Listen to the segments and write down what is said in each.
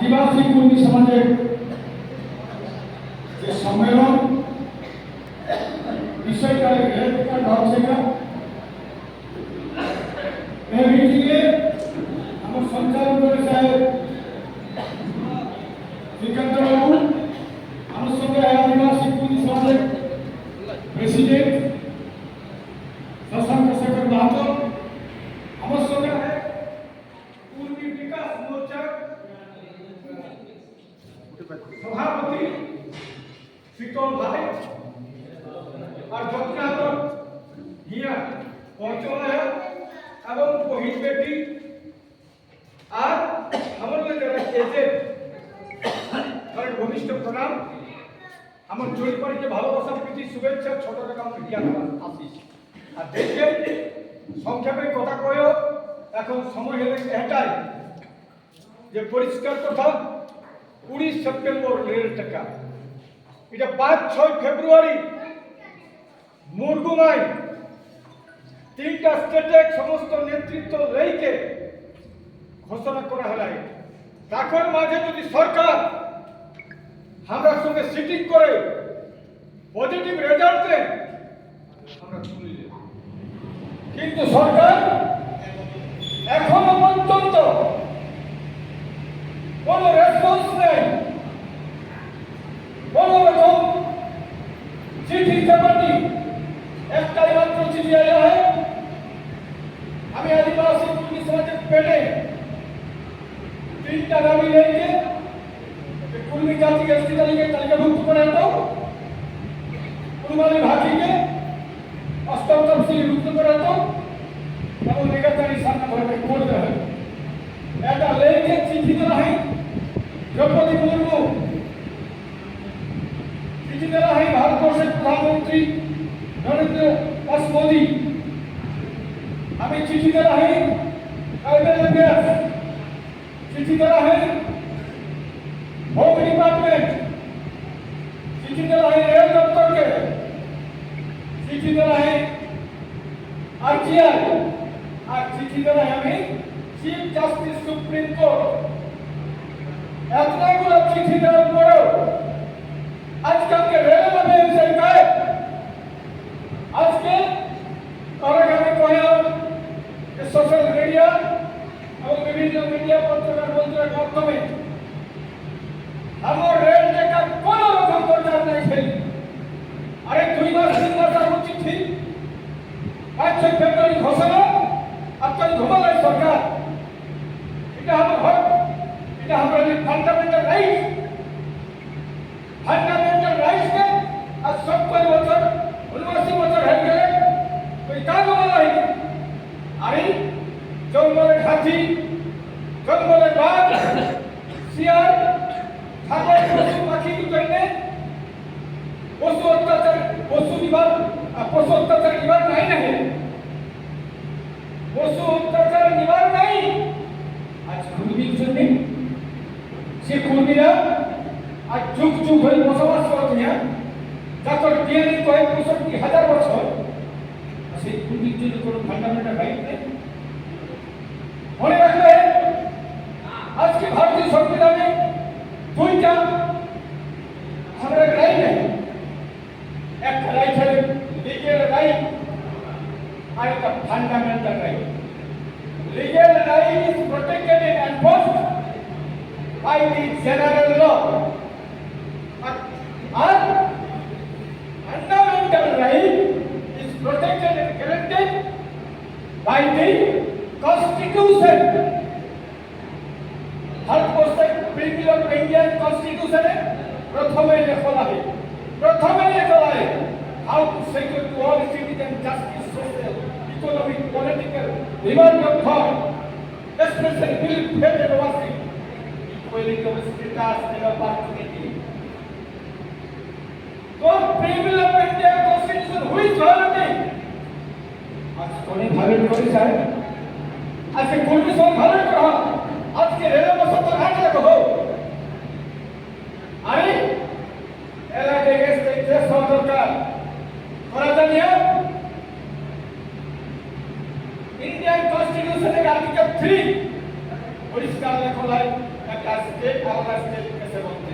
আদিবাসী কর্মী সমাজের যে সম্মেলন বিষয়টা হচ্ছে না। এই মিটিংয়ে আমার সঞ্চালন করে শ্রীকান্ত বাবু আমার সঙ্গে আদিবাসী কর্মী সমাজের প্রেসিডেন্ট শশাঙ্ক শেখর মাহাতো আমার সঙ্গে পূর্বী বিকাশ মোর্চার সভাপতি শীতল ভাই আর যত্নাথ হিয়া পঞ্চমায়া এবং পহিত বেটি আর আমাদের যারা এজেন্ট তাদের ঘনিষ্ঠ প্রণাম। আমার বাড়িতে ভালোবাসা, প্রীতি, শুভেচ্ছা ছোট টাকা জ্ঞান আসিস আর দেখবে সংক্ষেপে কথা কয়েও এখন সময় হলে এটাই যে পরিষ্কার কথা উনিশ সেপ্টেম্বর রেল টাকা এটা পাঁচ, ছয় ফেব্রুয়ারি মুরগুমাই তিনটা স্টেটে সমস্ত নেতৃত্ব লেইকে ঘোষণা করা হলে তারপর মাঝে যদি সরকার আমরা সঙ্গে সিটিং করে পজিটিভ রেজাল্ট দেন আমরা দেব। কিন্তু সরকার এখনও পর্যন্ত কোনো রেসপন্স নেই কোনো রকম চিঠি জমাটি একটাই মাত্র চিঠি আয়া হয় আমি আদিবাসী পুলিশ সমাজের পেটে তিনটা দাবি রেখে কুর্মী জাতিকে এসটি তালিকায় তালিকাভুক্ত করে দাও কুরবানি ভাগিকে অষ্টম তফসিল মুক্ত করে দাও এবং নিগাতারি সামনে ভরে করতে হবে এটা লেখে চিঠি দেওয়া হয় দ্রৌপদী মুর্মু চিঠি দেওয়া হয় ভারতবর্ষের প্রধানমন্ত্রী নরেন্দ্র দাস মোদী আমি চিঠি দেওয়া হয় কাইবেল ব্যাস চিঠি দেওয়া হয় হোম ডিপার্টমেন্ট, চিঠি দেওয়া হয় রেল দপ্তরকে। চিঠি দেওয়া হয় আরটিআই আর চিঠি হয় আমি চিফ জাস্টিস সুপ্রিম কোর্ট এতগুলো চিঠি দেওয়ার পরেও আজকালকে রেল ব্যবসায়ী গায়ে আজকে তারা আমি কহিলাম যে সোশ্যাল মিডিয়া এবং বিভিন্ন মিডিয়া পত্রিকার মন্ত্রের মাধ্যমে আমার রেল টাকা কোনো রকম দরকার নাই সেই আরে দুই মাস তিন মাস আগে চিঠি পাঁচ ছয় ফেব্রুয়ারি ঘোষণা আপনার ঘুমালেন সরকার এটা আমার হক এটা আমার ফান্ডামেন্টাল রাইট ফান্ডামেন্টাল রাইটসকে আজ সত্তর বছর উনআশি বছর হয়ে গেলে ওই কাজ বলা আরে জঙ্গলের হাতি জঙ্গলের বাঘ, শিয়াল ছাগল পশু পাখি জন্য পশু অত্যাচার, পশু নিবার পশু অত্যাচার নিবার নাই না পশু অত্যাচার নিবার নাই। আজ কুর্মীর জন্য, সে কুর্মীরা আজ যুগ যুগ ধরে বসবাস করছে যাদের ডিএনএ কয়েক পঁয়ষট্টি হাজার বছর? সেই কুর্মীর জন্য কোনো ফান্ডামেন্টাল রাইট নেই। মনে রাখবে? আজকে ভারতীয় সংবিধানে দুইটা আমাদের রাইট নেই একটা রাইট হলে লিগেল রাইট, আর একটা fundamental right. Legal right is protected and enforced by the general law R fundamental right is protected and guaranteed by the Constitution. ভারতবর্ষের অফ ইন্ডিয়ান কনস্টিটিউশনে প্রথমে লেখা লাগে। প্রথমে লেখা লাগে how to secure to all citizen justice social economic political liberty of expression belief faith and worship equality of status and opportunity God prevail of Indian constitution which violating আজ কোনে ভাবেন করে যায় আজকে কোনটি করা হয়। আজকে রেলের বসত ঘাট রাখো আরে, এলাকায় গেছে দেশ সরকার করা জানিয়ে ইন্ডিয়ান কনস্টিটিউশনের আর্টিকেল থ্রি পরিষ্কার লেখা খোলায় একটা স্টেট আলাদা স্টেট কেসে বলতে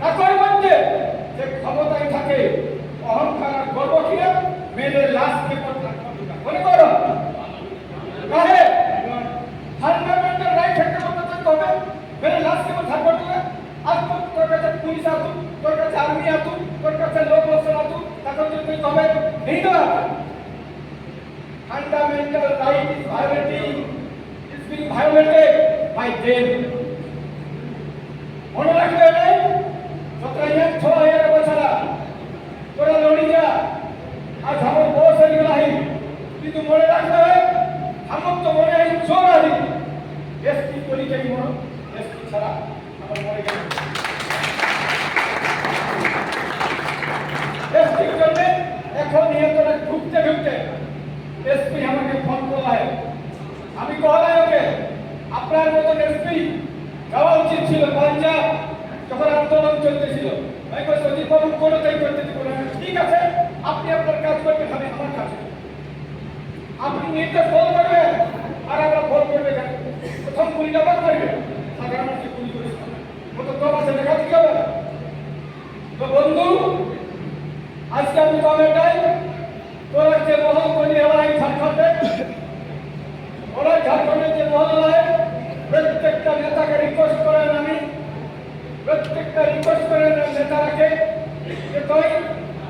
তারপর মধ্যে যে ক্ষমতায় থাকে অহংকার আর গর্ব কিনা মেরে লাশকে মনে করো কাহে ফান্ডামেন্টাল রাইট একটা কথা থাকতে হবে মেরে লাশকে মধ্যে থাকবে না আজ তো তোর কাছে পুলিশ আতু তোর কাছে আর্মি আতু তোর কাছে লোক লোকসেন আতু তাকে যদি তবে নেই না fundamental right is violating is being violated by them. মনে রাখবে নেই সতরাইয়া ছ হাজার বছর তোরা লড়ি যা আজ আমার বস হয়ে গেল কিন্তু মনে রাখবে আমার তো মনে হয় চোর আহি এসপি পরিচয় মনে এসপি ছাড়া আমার মনে গেল এসপির জন্য এখন নিয়ন্ত্রণে ঢুকতে ঢুকতে এসপি আমাকে ফোন করা হয় আমি কহলাই ওকে আপনার মতন এসপি যাওয়া উচিত ছিল পাঞ্জাব যখন আন্দোলন চলতেছিল আমি বাবু কোনোটাই করতে দিব না। ঠিক আছে, আপনি আপনার কাজ করবেন, আমি আমার কাজ আপনি নির্দেশ ফলো করবেন, আর আমরা ফলো করবে প্রথম গুলিটা বন্ধ করবে। সাধারণ মানুষ গুলি করিস না। ও তো দম আছে দেখা দিতে হবে? তো বন্ধু, আজকে আমি কমেন্টাই তোরা যে মহল করি এলাই ঝাড়খণ্ডে। ওরা ঝাড়খণ্ডের যে মহল হয়, প্রত্যেকটা নেতাকে রিকোয়েস্ট করেন আমি। প্রত্যেকটা রিকোয়েস্ট করেন নেতারাকে। তুই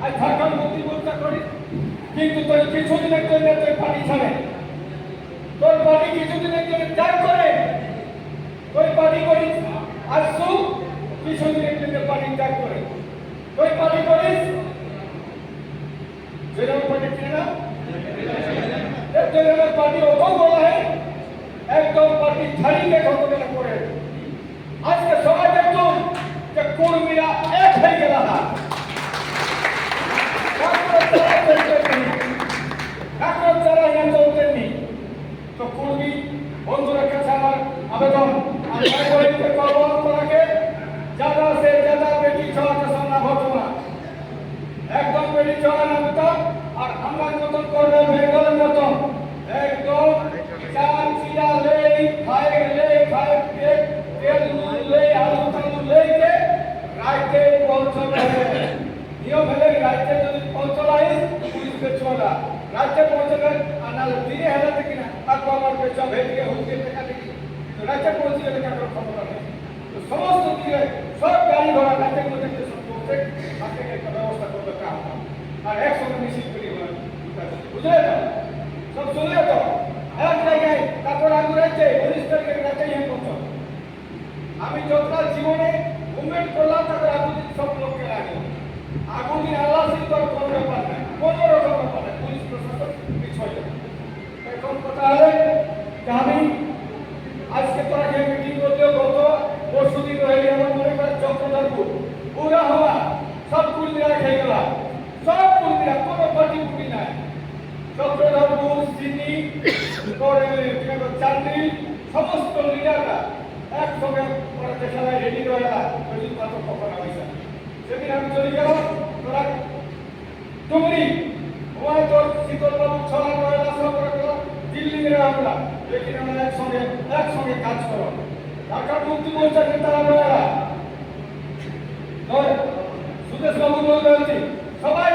আর ঝাড়খণ্ড মুক্তি করিস কিন্তু তোর কিছুদিনের জন্য তুই পানি ছাড়ে। তোর পানি কিছুদিনের জন্য ত্যাগ করে। তুই পানি করিস আর সু কিছুদিনের জন্য পানি ত্যাগ করে। পানি করিস যেরকম পানি ছিল না? পার্টি ওকেও বলা হয়। একদম পার্টি ছাড়িয়ে ঘটনা করে। বেরিয়ে চলার মতন আর আমার মতন করবে বেঙ্গলের মতন একদম চাল চিরা লেই খায় লে খায় কে তেল নুন লে আলু টালু লেকে রাইতে পৌঁছবে নিয়ম হলে রাইতে যদি পৌঁছলাই পুলিশকে ছোড়া রাইতে পৌঁছবে আর নাহলে দিনে হেলা থেকে না আর আমার পেছা ভেদিকে হুমকে দেখা দেখি রাইতে পৌঁছে গেলে কারোর ক্ষমতা নেই সমস্ত দিকে সব গাড়ি ঘোড়া রাইতে মধ্যে সব পৌঁছে তাকে একটা ব্যবস্থা করবে কাম আর একসঙ্গে মিছিল করি বুঝলে তো? সব শুনলে তো? এক জায়গায় তারপর আছে উনিশ তারিখের রাতে ইয়ে করছ। আমি যতটা জীবনে মুভমেন্ট করলাম তাদের আগুন সব লোককে লাগে। আগুন আল্লাহ সিদ্ধ কোনো ব্যাপার নাই। কোনো রকম ব্যাপার নাই। পুলিশ প্রশাসন পিছয় এখন কথা হলে যে আমি আজকে তোরা যে মিটিং করতে গত পরশু দিন রয়ে আমার মনে করে চক্রধরপুর। পুরা হওয়া সব কুলদিরা খেয়ে গেল কোনো পার্টি পুটি নাই। চক্রধরপুর সিনি, পরে চান্দি সমস্ত লিডাররা একসঙ্গে পড়াতে সবাই রেডি রয়ে গেল ওই কত কখন হয়েছে সেদিন আমি চলে গেলাম তোরা ডুমরি ওই তোর শীতল বাবু ছড়া রয়েলা সব করে দিল্লি মেরে আমরা। লেকিন আমরা একসঙ্গে একসঙ্গে কাজ করো ঢাকা মুক্তি মোর্চার নেতারা তোর সুদেশ বাবু বলতে সবাই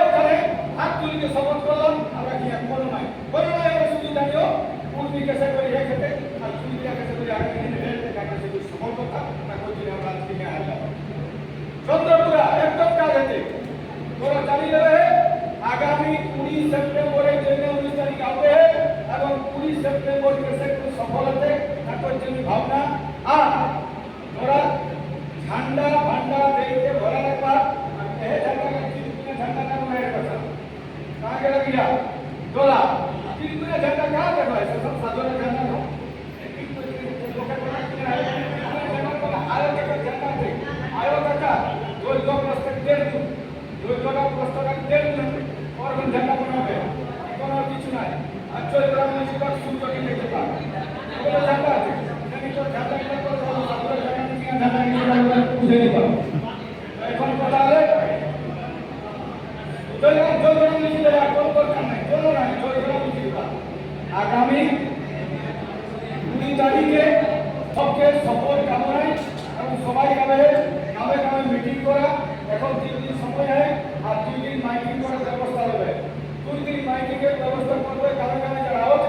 ওখানে হাত তুলিকে শপথ করলাম, আমরা কি এক কোনো নাই কোনো নাই আমরা শুধু জানিও পূর্বী কেসে করে হে খেতে, আর পূর্বীরা কেসে করে আগে শুধু সফল কথা না করছি আমরা আজকে আসলাম চন্দ্রপুরা, একদম কাজ হতে তোরা জানি নেবে আগামী কুড়ি সেপ্টেম্বরের জন্য উনিশ তারিখ আসবে, এবং কুড়ি সেপ্টেম্বর কেসে সফল হতে তারপর জন্য ভাবনা চৈত্রাম নিষ্পাক সুন্দরী লিখে পান এগুলো ঝাঁটা আছে এখন কথা হলে চৈত্রাম নিশ্চিত এখন দরকার নাই কোনো নাই চৈত্রাম নিশ্চিত আগামী দুই তারিখে সবকে সফল কামনায় এবং সবাই কামে কামে কামে মিটিং করা। এখন তিন দিন সময় হয়, আর তিন দিন মাইকিং করার ব্যবস্থা হবে। কোন দিন মাইকিংয়ের ব্যবস্থা করবে কারা কারা যারা আহত